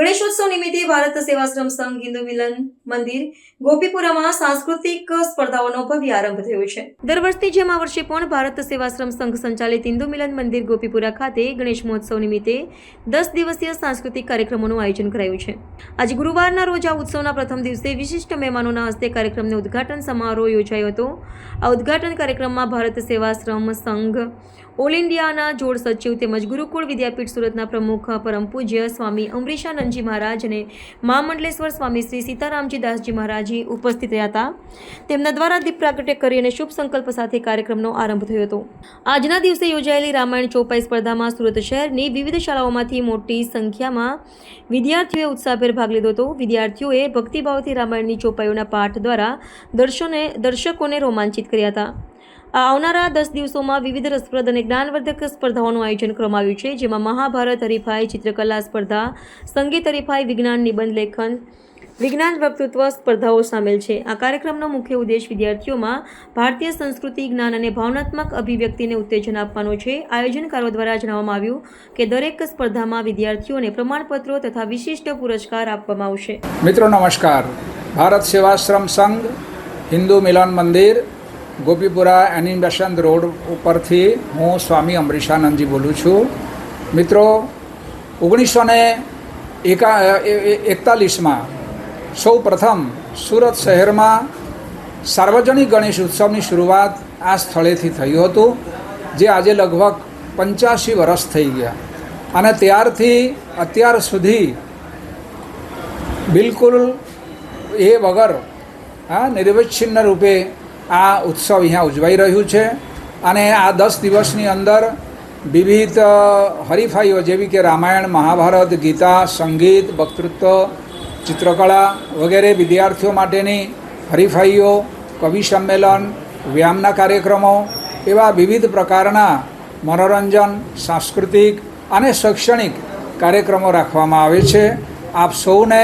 ગણેશોત્સવ નિમિત્તે ભારત સેવાશ્રમ સંઘ હિન્દુ મિલન મંદિર ગોપીપુરામાં સાંસ્કૃતિક સ્પર્ધાઓનો ભવ્ય આરંભ થયો છે. દર વર્ષની જેમ આ વર્ષે પણ ભારત સેવાશ્રમ સંઘ સંચાલિત હિન્દુ મિલન મંદિર ગોપીપુરા ખાતે ગણેશ મહોત્સવ નિમિત્તે દસ દિવસીય સાંસ્કૃતિક કાર્યક્રમોનું આયોજન કરાયું છે. આજે ગુરુવારના રોજ આ ઉત્સવના પ્રથમ દિવસે વિશિષ્ટ મહેમાનોના હસ્તે કાર્યક્રમનો ઉદ્ઘાટન સમારોહ યોજાયો હતો. આ ઉદ્ઘાટન કાર્યક્રમમાં ભારત સેવાશ્રમ સંઘ ઓલ ઇન્ડિયાના જોડ સચિવ તેમજ ગુરુકુળ વિદ્યાપીઠ સુરતના પ્રમુખ પરમ પૂજ્ય સ્વામી અમરીશાનંદજી મહારાજ અને મહામંડલેશ્વર સ્વામી શ્રી સીતારામજી દાસજી મહારાજી ઉપસ્થિત રહ્યા હતા. તેમના દ્વારા દીપ પ્રાગટ્ય કરી અને શુભ સંકલ્પ સાથે કાર્યક્રમનો આરંભ થયો હતો. આજના દિવસે યોજાયેલી રામાયણ ચોપાઈ સ્પર્ધામાં સુરત શહેરની વિવિધ શાળાઓમાંથી મોટી સંખ્યામાં વિદ્યાર્થીઓએ ઉત્સાહભેર ભાગ લીધો હતો. વિદ્યાર્થીઓએ ભક્તિભાવથી રામાયણની ચોપાઈઓના પાઠ દ્વારા દર્શને, દર્શકોને રોમાંચિત કર્યા હતા. આવનારા દસ દિવસોમાં વિવિધ રસપ્રદ અને જ્ઞાનવર્ધક સ્પર્ધાઓનું આયોજન કરવામાં આવ્યું છે, જેમાં મહાભારત, હરીફાઈ, ચિત્રકલા સ્પર્ધા, સંગીત હરીફાઈ, વિજ્ઞાન નિબંધ લેખન, વિજ્ઞાન વક્તૃત્વ સ્પર્ધાઓ સામેલ છે. આ કાર્યક્રમનો મુખ્ય ઉદ્દેશ વિદ્યાર્થીઓમાં ભારતીય સંસ્કૃતિ, જ્ઞાન અને ભાવનાત્મક અભિવ્યક્તિને ઉત્તેજન આપવાનો છે. આયોજનકારો દ્વારા જણાવવામાં આવ્યું કે દરેક સ્પર્ધામાં વિદ્યાર્થીઓને પ્રમાણપત્રો તથા વિશિષ્ટ પુરસ્કાર આપવામાં આવશે. મિત્રો, નમસ્કાર. ભારત સેવાશ્રમ સંઘ, હિન્દુ મિલન મંદિર ગોપીપુરા એનિમેશન રોડ ઉપરથી હું સ્વામી અમરીશાનંદજી બોલું છું. મિત્રો, ઓગણીસો ને એકા એકતાલીસમાં સૌ પ્રથમ સુરત શહેરમાં સાર્વજનિક ગણેશ ઉત્સવની શરૂઆત આ સ્થળેથી થયું હતું, જે આજે લગભગ પંચ્યાસી વર્ષ થઈ ગયા. અને ત્યારથી અત્યાર સુધી બિલકુલ એ વગર, હા, નિર્વિચ્છિન્ન રૂપે આ ઉત્સવ અહીંયા ઉજવાઈ રહ્યું છે અને આ દસ દિવસની અંદર વિવિધ હરીફાઈઓ જેવી કે રામાયણ, મહાભારત, ગીતા, સંગીત, વક્તૃત્વ, ચિત્રકળા વગેરે વિદ્યાર્થીઓ માટેની હરીફાઈઓ, કવિ સંમેલન વ્યાયામના કાર્યક્રમો એવા વિવિધ પ્રકારના મનોરંજન, સાંસ્કૃતિક અને શૈક્ષણિક કાર્યક્રમો રાખવામાં આવે છે. આપ સૌને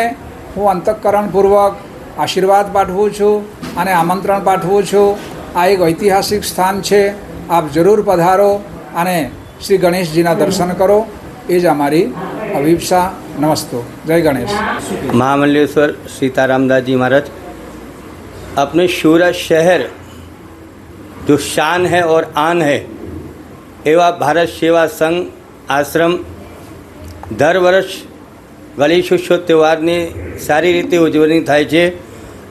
હું અંતઃકરણપૂર્વક આશીર્વાદ પાઠવું છું. અને આમંત્રણ પાઠવું છું આ એક ઐતિહાસિક સ્થાન છે આપ જરૂર પધારો અને શ્રી ગણેશજીના દર્શન કરો એ જ અમારી અભિપ્સા નમસ્તો જય ગણેશ महामल्लेश्वर सीतारामदास जी महाराज अपने सूरत शहर जो शान है और आन है એવા ભારત સેવા સંઘ આશ્રમ દર વર્ષ ગણેશોત્સવ તહેવારની સારી રીતે ઉજવણી થાય છે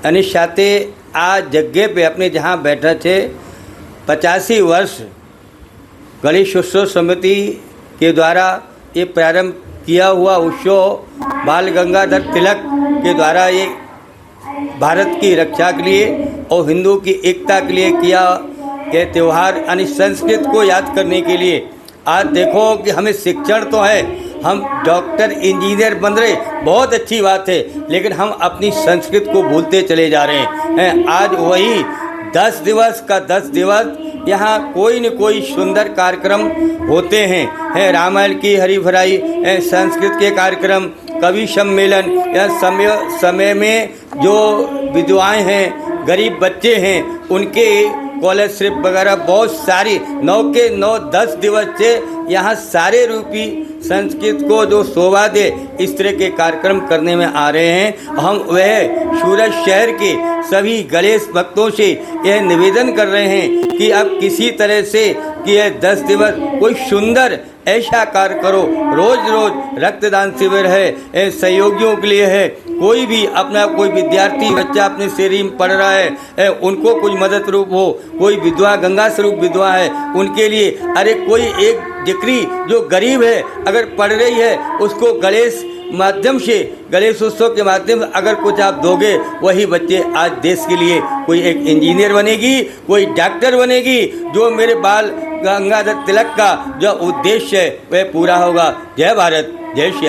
અને સાથે आज जगह पे अपने जहाँ बैठे थे, पचासी वर्ष गणेश उत्सव समिति के द्वारा ये प्रारंभ किया हुआ उत्सव बाल गंगाधर तिलक के द्वारा ये भारत की रक्षा के लिए और हिंदू की एकता के लिए किया ये त्यौहार यानी संस्कृत को याद करने के लिए। आज देखो कि हमें शिक्षण तो है हम डॉक्टर, इंजीनियर बन रहे, बहुत अच्छी बात है, लेकिन हम अपनी संस्कृत को भूलते चले जा रहे हैं। आज वही दस दिवस का दस दिवस, यहाँ कोई न कोई सुंदर कार्यक्रम होते हैं। है, रामायण की हरी भराई संस्कृत के कार्यक्रम, कवि सम्मेलन, या समय समय में जो विधवाएँ हैं, गरीब बच्चे हैं, उनके स्कॉलरशिप वगैरह, बहुत सारी, नौ के नौ, दस दिवस से यहाँ सारे रूपी संस्कृत को जो शोभा दे, इस तरह के कार्यक्रम करने में आ रहे हैं। हम वह सूरत शहर के सभी गणेश भक्तों से यह निवेदन कर रहे हैं कि अब किसी तरह से कि यह दस दिवस कोई सुंदर ऐसा कार्य करो। रोज रोज रक्तदान शिविर है ए, सहयोगियों के लिए है। कोई भी अपना कोई विद्यार्थी बच्चा अपने शरीर में पढ़ रहा है ए, उनको कुछ मदद रूप हो कोई विधवा गंगा स्वरूप विधवा है उनके लिए अरे कोई एक डिग्री जो गरीब है अगर पढ़ रही है उसको गणेश माध्यम से गणेश उत्सव के माध्यम से अगर कुछ आप दोगे, वही बच्चे आज देश के लिए कोई एक इंजीनियर बनेगी, कोई डॉक्टर बनेगी, जो मेरे बाल गंगाधर तिलक का जो उद्देश्य है, वह पूरा होगा। जय भारत, जय श्री